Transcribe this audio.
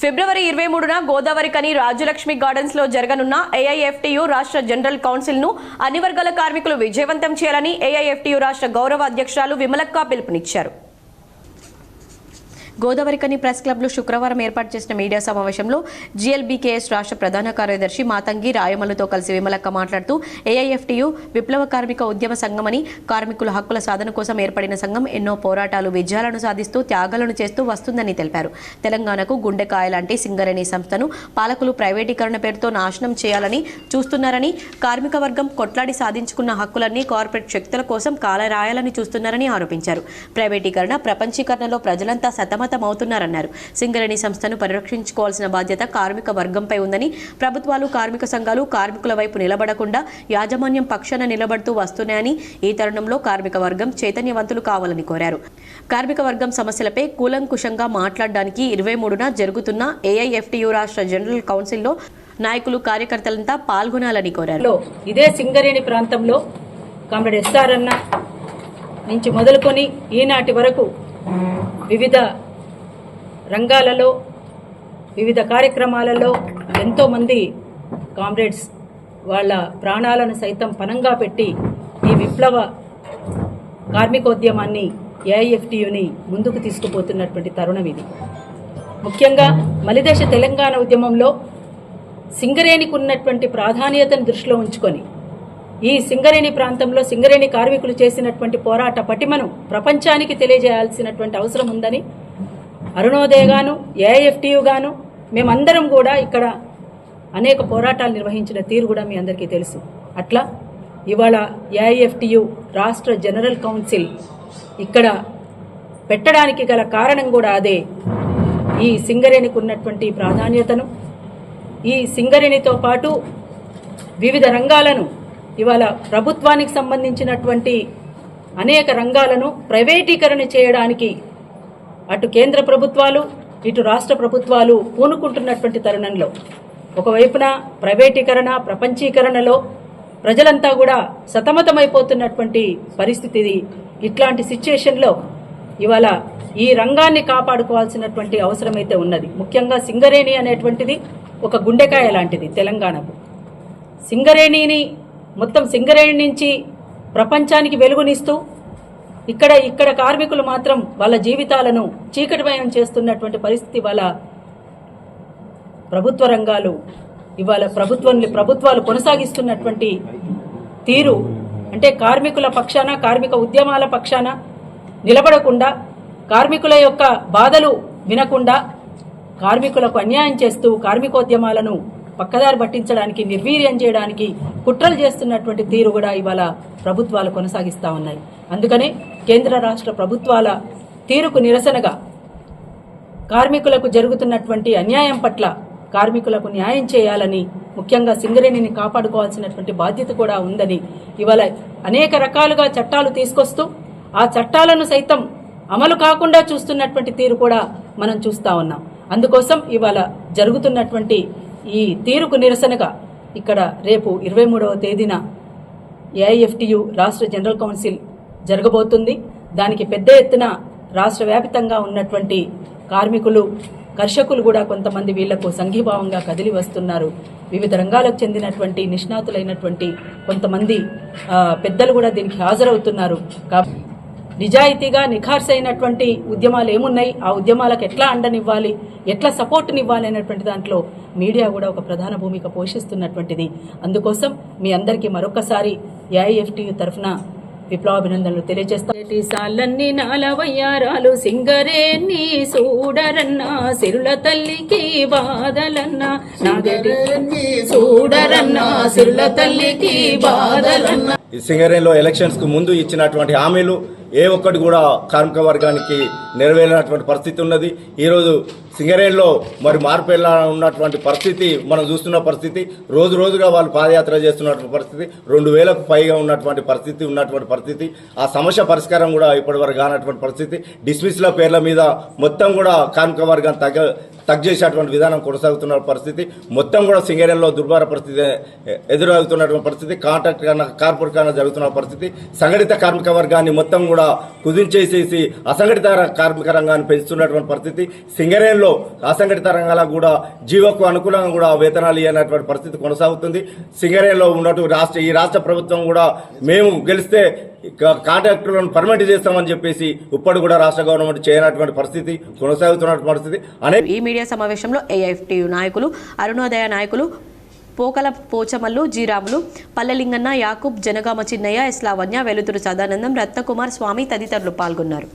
ఫిబ్రవరి ఇరవై మూడున గోదావరి కని రాజ్యలక్ష్మి గార్డెన్స్లో జరగనున్న ఏఐఎఫ్టియు రాష్ట్ర జనరల్ కౌన్సిల్ను అన్ని వర్గాల కార్మికులు విజయవంతం చేయాలని ఏఐఎఫ్టియు రాష్ట్ర గౌరవ అధ్యక్షురాలు విమలక్క పిలుపునిచ్చారు. గోదావరికని ప్రెస్ క్లబ్లో శుక్రవారం ఏర్పాటు చేసిన మీడియా సమావేశంలో జీఎల్బీకేఎస్ రాష్ట్ర ప్రధాన కార్యదర్శి మాతంగి రాయమల్లుతో కలిసి విమలక్క మాట్లాడుతూ ఏఐఎఫ్టియు విప్లవ కార్మిక ఉద్యమ సంఘమని కార్మికుల హక్కుల సాధన కోసం ఏర్పడిన సంఘం ఎన్నో పోరాటాలు విజయాలను సాధిస్తూ త్యాగాలను చేస్తూ వస్తుందని తెలిపారు. తెలంగాణకు గుండెకాయ లాంటి సింగరేణి సంస్థను పాలకులు ప్రైవేటీకరణ పేరుతో నాశనం చేయాలని చూస్తున్నారని కార్మిక వర్గం కొట్లాడి సాధించుకున్న హక్కులన్నీ కార్పొరేట్ శక్తుల కోసం కాలరాయాలని చూస్తున్నారని ఆరోపించారు. ప్రైవేటీకరణ ప్రపంచీకరణలో ప్రజలంతా సతమతమవుతున్నారన్నారు. సింగరేణి సంస్థను పరిరక్షించుకోవాల్సిన బాధ్యత కార్మిక వర్గంపై ఉందని ప్రభుత్వాలు కార్మిక సంఘాలు కార్మికుల వైపు నిలబడకుండా యాజమాన్యం పక్షాన నిలబడుతూ వస్తున్నాయని ఈ తరుణంలో కార్మిక వర్గం చైతన్యవంతులు కావాలని కోరారు. కార్మిక వర్గం సమస్యలపై కూలంకుషంగా మాట్లాడడానికి ఇరవై మూడున జరుగుతున్న ఏఐఎఫ్టియు రాష్ట్ర జనరల్ కౌన్సిల్లో నాయకులు కార్యకర్తలంతా పాల్గొనాలని కోరారు. ఇదే సింగరేణి ప్రాంతంలో కామ్రేడ్ ఎస్ఆర్ అన్న నుంచి మొదలుకొని ఈనాటి వరకు వివిధ రంగాలలో వివిధ కార్యక్రమాలలో ఎంతోమంది కామ్రేడ్స్ వాళ్ళ ప్రాణాలను సైతం పనంగా పెట్టి ఈ విప్లవ కార్మికోద్యమాన్ని ఏఐఎఫ్టియుని ముందుకు తీసుకుపోతున్నటువంటి తరుణం ఇది. ముఖ్యంగా మలిదశ తెలంగాణ ఉద్యమంలో సింగరేణికి ఉన్నటువంటి ప్రాధాన్యతను దృష్టిలో ఉంచుకొని ఈ సింగరేణి ప్రాంతంలో సింగరేణి కార్మికులు చేసినటువంటి పోరాట పటిమను ప్రపంచానికి తెలియజేయాల్సినటువంటి అవసరం ఉందని అరుణోదయగాను ఏఐఎఫ్టీయు గాను మేమందరం కూడా ఇక్కడ అనేక పోరాటాలు నిర్వహించిన తీరు కూడా మీ అందరికీ తెలుసు. అట్లా ఇవాళ ఏఐఎఫ్టియు రాష్ట్ర జనరల్ కౌన్సిల్ ఇక్కడ పెట్టడానికి గల కారణం కూడా అదే. ఈ సింగరేణికి ఉన్నటువంటి ప్రాధాన్యతను ఈ సింగరేణితో పాటు వివిధ రంగాలను ఇవాళ ప్రభుత్వానికి సంబంధించినటువంటి అనేక రంగాలను ప్రైవేటీకరణ చేయడానికి అటు కేంద్ర ప్రభుత్వాలు ఇటు రాష్ట్ర ప్రభుత్వాలు పూనుకుంటున్నటువంటి తరుణంలో ఒకవైపున ప్రైవేటీకరణ ప్రపంచీకరణలో ప్రజలంతా కూడా సతమతమైపోతున్నటువంటి పరిస్థితి ఇట్లాంటి సిచ్యుయేషన్లో ఇవాళ ఈ రంగాన్ని కాపాడుకోవాల్సినటువంటి అవసరమైతే ఉన్నది. ముఖ్యంగా సింగరేణి అనేటువంటిది ఒక గుండెకాయ లాంటిది తెలంగాణకు. సింగరేణిని మొత్తం సింగరేణి నుంచి ప్రపంచానికి వెలుగునిస్తూ ఇక్కడ ఇక్కడ కార్మికులు మాత్రం వాళ్ళ జీవితాలను చీకటిమయం చేస్తున్నటువంటి పరిస్థితి వాళ్ళ ప్రభుత్వ రంగాలు ఇవాళ ప్రభుత్వం ప్రభుత్వాలు కొనసాగిస్తున్నటువంటి తీరు. అంటే కార్మికుల పక్షాన కార్మిక ఉద్యమాల పక్షాన నిలబడకుండా కార్మికుల యొక్క బాధలు వినకుండా కార్మికులకు అన్యాయం చేస్తూ కార్మికోద్యమాలను పక్కదారి పట్టించడానికి నిర్వీర్యం చేయడానికి కుట్రలు చేస్తున్నటువంటి తీరు కూడా ఇవాళ ప్రభుత్వాలు కొనసాగిస్తూ ఉన్నాయి. అందుకనే కేంద్ర రాష్ట్ర ప్రభుత్వాల తీరుకు నిరసనగా కార్మికులకు జరుగుతున్నటువంటి అన్యాయం పట్ల కార్మికులకు న్యాయం చేయాలని ముఖ్యంగా సింగరేణిని కాపాడుకోవాల్సినటువంటి బాధ్యత కూడా ఉందని ఇవాళ అనేక రకాలుగా చట్టాలు తీసుకొస్తూ ఆ చట్టాలను సైతం అమలు కాకుండా చూస్తున్నటువంటి తీరు కూడా మనం చూస్తా ఉన్నాం. అందుకోసం ఇవాళ జరుగుతున్నటువంటి ఈ తీరుకు నిరసనగా ఇక్కడ రేపు ఇరవై మూడవ తేదీన ఏఐఎఫ్టియు రాష్ట్ర జనరల్ కౌన్సిల్ జరగబోతుంది. దానికి పెద్ద ఎత్తున రాష్ట్ర వ్యాపితంగా ఉన్నటువంటి కార్మికులు కర్షకులు కూడా కొంతమంది వీళ్ళకు సంఘీభావంగా కదిలి వస్తున్నారు. వివిధ రంగాలకు చెందినటువంటి నిష్ణాతులైనటువంటి కొంతమంది పెద్దలు కూడా దీనికి హాజరవుతున్నారు. కాబట్టి నిజాయితీగా నిఖార్సైనటువంటి ఉద్యమాలు ఏమున్నాయి? ఆ ఉద్యమాలకు ఎట్లా అండనివ్వాలి? ఎట్లా సపోర్ట్నివ్వాలి అనేటువంటి దాంట్లో మీడియా కూడా ఒక ప్రధాన భూమిక పోషిస్తున్నటువంటిది. అందుకోసం మీ అందరికీ మరొకసారి ఏఐఎఫ్టి తరఫున విప్లవాభినందనలు తెలియజేస్తాను సాలన్ని నాలవయ్యారాలు సింగరేణి చూడరన్నా సిరుల తల్లికి బాధలన్నా. చూడరన్నా సిరుల తల్లికి బాధలన్నా. ఈ సింగరేణిలో ఎలక్షన్స్కు ముందు ఇచ్చినటువంటి హామీలు ఏ ఒక్కటి కూడా కార్మిక వర్గానికి నెరవేరినటువంటి పరిస్థితి ఉన్నది. ఈరోజు సింగరేణిలో మరి మార్పు ఉన్నటువంటి పరిస్థితి మనం చూస్తున్న పరిస్థితి రోజు రోజుగా వాళ్ళు పాదయాత్ర చేస్తున్నటువంటి పరిస్థితి రెండు వేలకు పైగా ఉన్నటువంటి పరిస్థితి ఉన్నటువంటి పరిస్థితి ఆ సమస్య పరిష్కారం కూడా ఇప్పటివరకు కానటువంటి పరిస్థితి డిస్మిస్ల పేర్ల మీద మొత్తం కూడా కార్మిక వర్గం తగ్గ తగ్ చేసేటువంటి విధానం కొనసాగుతున్న పరిస్థితి మొత్తం కూడా సింగరేణిలో దుర్భార పరిస్థితి ఎదురవుతున్నటువంటి పరిస్థితి కాంట్రాక్ట్ కన్నా కార్పొరేట్ కన్నా జరుగుతున్న పరిస్థితి సంఘటిత కార్మిక వర్గాన్ని మొత్తం కూడా కుదించేసేసి అసంఘటిత కార్మిక రంగాన్ని పెంచుతున్నటువంటి పరిస్థితి సింగరేణిలో సింగరేణిలో అసంఘటిత రంగాలకు కూడా జీవోకు అనుకూలంగా కూడా వేతనాలు ఇవ్వనటువంటి పరిస్థితి కొనసాగుతుంది. సింగరేణిలో ఉన్నట్టు రాష్ట్ర ఈ రాష్ట్ర ప్రభుత్వం కూడా మేము గెలిస్తే కాంట్రాక్టర్లను కాంట్రాక్టులను చేస్తామని చెప్పేసి ఇప్పటి కూడా రాష్ట్ర గవర్నమెంట్ చేయనటువంటి పరిస్థితి కొనసాగుతున్నటువంటి పరిస్థితి. అనే ఈ మీడియా సమావేశంలో ఏఐఎఫ్టియు నాయకులు అరుణోదయ నాయకులు పోకల పోచమల్లు జీరాములు పల్లెలింగన్న యాకూబ్ జనగామ చిన్నయ్య ఎస్లావణ్య వెలుతురు సదానందం రత్నకుమార్ స్వామి తదితరులు పాల్గొన్నారు.